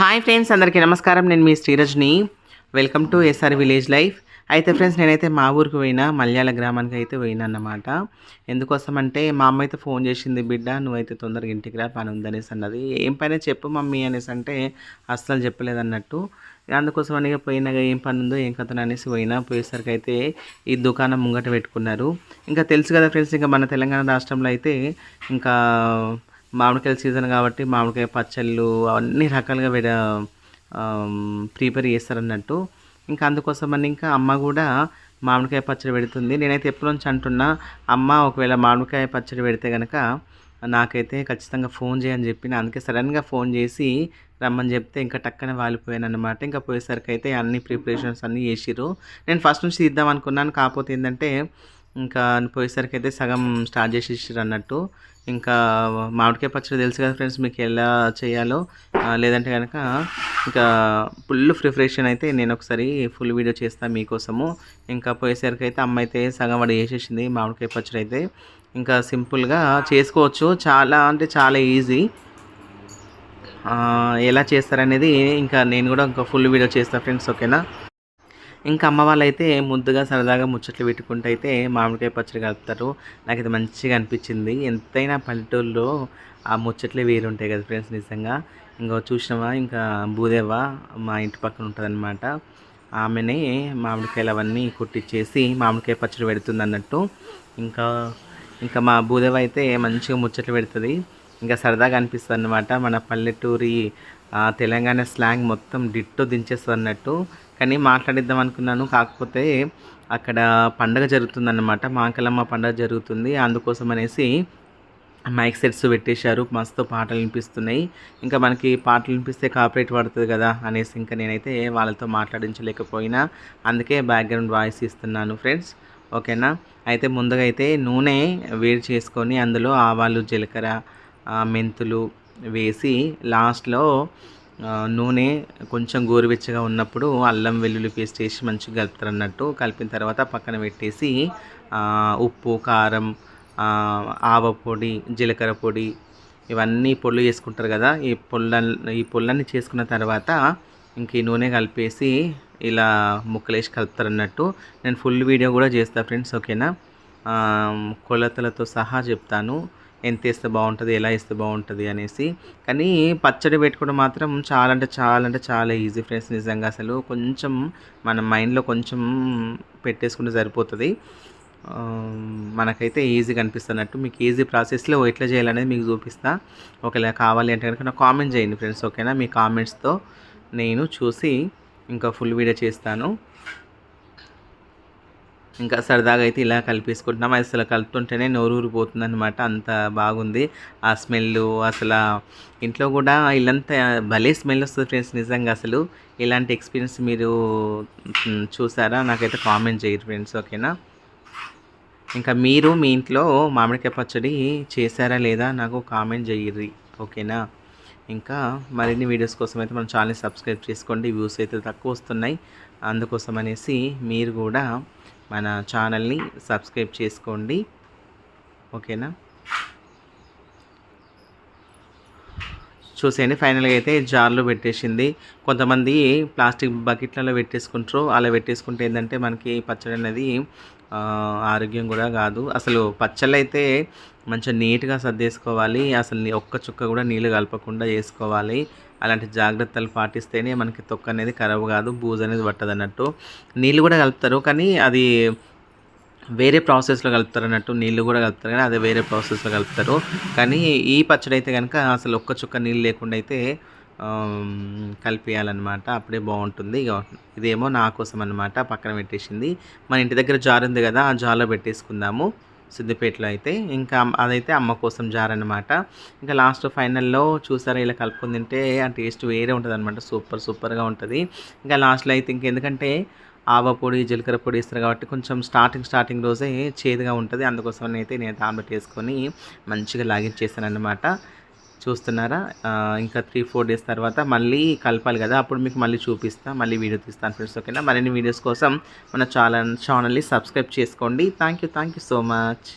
Hi friends అందరికీ నమస్కారం. నేను మీ Srirajni. Welcome to SR village life అయితే ఫ్రెండ్స్ నేనైతే మా ఊరికి పోయినా మలయాళ గ్రామానికి అయితే పోయినా అన్నమాట. ఎందుకోసం అంటే మా అమ్మ అయితే ఫోన్ చేసింది బిడ్డ నువ్వైతే తొందరగా ఇంటికి రా పని ఉందనేసి అన్నది. ఏం పైన చెప్పు మమ్మీ అనేసి అంటే అస్సలు చెప్పలేదన్నట్టు. అందుకోసం అని పోయినా ఏం పని ఉందో ఏం కథను అనేసి పోయినా. పోయేసరికి అయితే ఈ దుకాణం ముంగట పెట్టుకున్నారు. ఇంకా తెలుసు కదా ఫ్రెండ్స్ ఇంకా మన తెలంగాణ రాష్ట్రంలో అయితే ఇంకా మామిడికాయల సీజన్ కాబట్టి మామిడికాయ పచ్చళ్ళు అన్ని రకాలుగా విడ ప్రిపేర్ చేస్తారన్నట్టు. ఇంకా అందుకోసమని ఇంకా అమ్మ కూడా మామిడికాయ పచ్చడి పెడుతుంది. నేనైతే ఎప్పటి నుంచి అంటున్నా అమ్మ ఒకవేళ మామిడికాయ పచ్చడి పెడితే కనుక నాకైతే ఖచ్చితంగా ఫోన్ చేయని చెప్పిన అందుకే సడన్గా ఫోన్ చేసి రమ్మని చెప్తే ఇంకా టక్కనే వాలిపోయాను అనమాట ఇంకా పోయేసరికి అయితే అన్ని ప్రిపరేషన్స్ అన్నీ చేసిరు నేను ఫస్ట్ నుంచి తీద్దాం అనుకున్నాను. కాకపోతే ఏంటంటే ఇంకా పోయేసరికి అయితే సగం స్టార్ట్ చేసేసారు అన్నట్టు. ఇంకా మామిడికాయ పచ్చడి తెలుసు కదా ఫ్రెండ్స్ మీకు ఎలా చేయాలో. లేదంటే కనుక ఇంకా ఫుల్ ప్రిపరేషన్ అయితే నేను ఒకసారి ఫుల్ వీడియో చేస్తాను మీకోసము. ఇంకా పోయేసరికి అయితే అమ్మ అయితే సగం వాడు చేసేసింది మామిడికాయ పచ్చడి అయితే. ఇంకా సింపుల్గా చేసుకోవచ్చు. చాలా అంటే చాలా ఈజీ. ఎలా చేస్తారనేది ఇంకా నేను కూడా ఇంకా ఫుల్ వీడియో చేస్తాను ఫ్రెండ్స్ ఓకేనా? ఇంకా అమ్మ వాళ్ళైతే ముద్దుగా సరదాగా ముచ్చట్లు పెట్టుకుంటూ అయితే మామిడికాయ పచ్చడి కలుపుతారు. ఇది మంచిగా అనిపించింది. ఎంతైనా పల్లెటూరులో ఆ ముచ్చట్లే వేరుంటాయి కదా ఫ్రెండ్స్ నిజంగా. ఇంకా చూసినావా? ఇంకా భూదేవ మా ఇంటి పక్కన ఉంటుందన్నమాట. ఆమెనే మామిడికాయలు అవన్నీ కుట్టించేసి మామిడికాయ పచ్చడి పెడుతుంది అన్నట్టు ఇంకా ఇంకా మా భూదేవ అయితే మంచిగా ముచ్చట్లు పెడుతుంది. ఇంకా సరదాగా అనిపిస్తుంది అనమాట మన పల్లెటూరి తెలంగాణ స్లాంగ్ మొత్తం డిట్టో దించేస్తుంది అన్నట్టు కానీ మాట్లాడిద్దాం అనుకున్నాను. కాకపోతే అక్కడ పండగ జరుగుతుందన్నమాట. మాంకలమ్మ పండగ జరుగుతుంది. అందుకోసం అనేసి మైక్ సెట్స్ పెట్టేశారు. మస్తు పాటలు వినిపిస్తున్నాయి. ఇంకా మనకి పాటలు వినిపిస్తే కాపరేట్ పడుతుంది కదా అనేసి ఇంకా నేనైతే వాళ్ళతో మాట్లాడించలేకపోయినా. అందుకే బ్యాక్గ్రౌండ్ వాయిస్ ఇస్తున్నాను ఫ్రెండ్స్. ఓకేనా? అయితే ముందుగా అయితే నూనె వేడి చేసుకొని అందులో ఆవాలు జీలకర్ర మెంతులు వేసి లాస్ట్లో నూనె కొంచెం గోరువెచ్చగా ఉన్నప్పుడు అల్లం వెల్లుల్లి పేస్ట్ వేసి మంచిగా కలుపుతారు అన్నట్టు కలిపిన తర్వాత పక్కన పెట్టేసి ఉప్పు కారం ఆవ పొడి జీలకర్ర పొడి ఇవన్నీ పొళ్ళు చేసుకుంటారు కదా ఈ పొల్ల ఈ పొల్లన్ని చేసుకున్న తర్వాత ఇంక ఈ నూనె కలిపేసి ఇలా ముక్కలేసి కలుపుతారు అన్నట్టు నేను ఫుల్ వీడియో కూడా చేస్తాను ఫ్రెండ్స్ ఓకేనా? కొలతలతో సహా చెప్తాను. ఎంత వేస్తే బాగుంటుంది ఎలా వేస్తే బాగుంటుంది అనేసి. కానీ పచ్చడి పెట్టుకోవడం మాత్రం చాలా అంటే చాలా అంటే చాలా ఈజీ ఫ్రెండ్స్ నిజంగా అసలు కొంచెం మన మైండ్లో కొంచెం పెట్టేసుకుంటే సరిపోతుంది. మనకైతే ఈజీగా అనిపిస్తున్నట్టు మీకు ఈజీ ప్రాసెస్లో ఎట్లా చేయాలనేది మీకు చూపిస్తా. ఒకవేళ కావాలి అంటే కనుక నాకు కామెంట్ చేయండి ఫ్రెండ్స్ ఓకేనా మీ కామెంట్స్తో నేను చూసి ఇంకా ఫుల్ వీడియో చేస్తాను. ఇంకా సరదాగా అయితే ఇలా కలిపేసుకుంటున్నాం. అసలు కలుపుతుంటేనే నోరు ఊరిపోతుంది అనమాట అంత బాగుంది. ఆ స్మెల్ అసలు ఇంట్లో కూడా ఇల్లంతా భలే స్మెల్ వస్తుంది ఫ్రెండ్స్ నిజంగా అసలు. ఇలాంటి ఎక్స్పీరియన్స్ మీరు చూసారా? నాకైతే కామెంట్ చేయరు ఫ్రెండ్స్ ఓకేనా? ఇంకా మీరు మీ ఇంట్లో మామిడికాయ పచ్చడి చేశారా లేదా నాకు కామెంట్ చేయర్రి ఓకేనా? ఇంకా మరిన్ని వీడియోస్ కోసం అయితే మన ఛానల్ని సబ్స్క్రైబ్ చేసుకోండి. వ్యూస్ అయితే తక్కువ వస్తున్నాయి. అందుకోసం అనేసి మీరు కూడా మన ఛానల్ని సబ్స్క్రైబ్ చేసుకోండి. ఓకేనా? చూసేయండి ఫైనల్గా అయితే జార్లో పెట్టేసింది. కొంతమంది ప్లాస్టిక్ బకెట్లలో పెట్టేసుకుంటారు. అలా పెట్టేసుకుంటే ఏంటంటే మనకి పచ్చడి అనేది ఆరోగ్యం కూడా కాదు. అసలు పచ్చళ్ళు అయితే మంచిగా నీట్గా సర్దేసుకోవాలి. అసలు ఒక్క చుక్క కూడా నీళ్ళు కలపకుండా చేసుకోవాలి. అలాంటి జాగ్రత్తలు పాటిస్తేనే మనకి తొక్క అనేది ఖరాబ్ కాదు బూజు అనేది పట్టదు అన్నట్టు నీళ్ళు కూడా కలుపుతారు. కానీ అది వేరే ప్రాసెస్లో కలుపుతారు అన్నట్టు నీళ్ళు కూడా కలుపుతారు కానీ అదే వేరే ప్రాసెస్లో కలుపుతారు. కానీ ఈ పచ్చడి అయితే కనుక అసలు ఒక్క చుక్క నీళ్ళు లేకుండా అయితే కలిపేయాలన్నమాట. అప్పుడే బాగుంటుంది. ఇక ఇదేమో నా కోసం అనమాట పక్కన పెట్టేసింది. మన ఇంటి దగ్గర జార్ ఉంది కదా ఆ జార్లో పెట్టేసుకుందాము. సిద్దిపేటలో అయితే. ఇంకా అదైతే అమ్మ కోసం జార్ అనమాట ఇంకా లాస్ట్ ఫైనల్లో చూసారా ఇలా కలుపుకొని తింటే ఆ టేస్ట్ వేరే ఉంటుంది అనమాట సూపర్ సూపర్గా ఉంటుంది. ఇంకా లాస్ట్లో అయితే ఇంకెందుకంటే ఆవపొడి జీలకర్ర పొడి ఇస్తారు కాబట్టి కొంచెం స్టార్టింగ్ స్టార్టింగ్ రోజే చేదుగా ఉంటుంది. అందుకోసం అయితే నేను టాబ్లెట్ వేసుకొని మంచిగా లాగించేసాను అనమాట చూస్తున్నారా ఇంకా త్రీ ఫోర్ డేస్ తర్వాత మళ్ళీ కలపాలి కదా. అప్పుడు మీకు మళ్ళీ చూపిస్తా మళ్ళీ వీడియో తీస్తాను ఫ్రెండ్స్ ఓకేనా? మరిన్ని వీడియోస్ కోసం మన ఛానల్ ఛానల్ని సబ్స్క్రైబ్ చేసుకోండి. Thank you thank you so much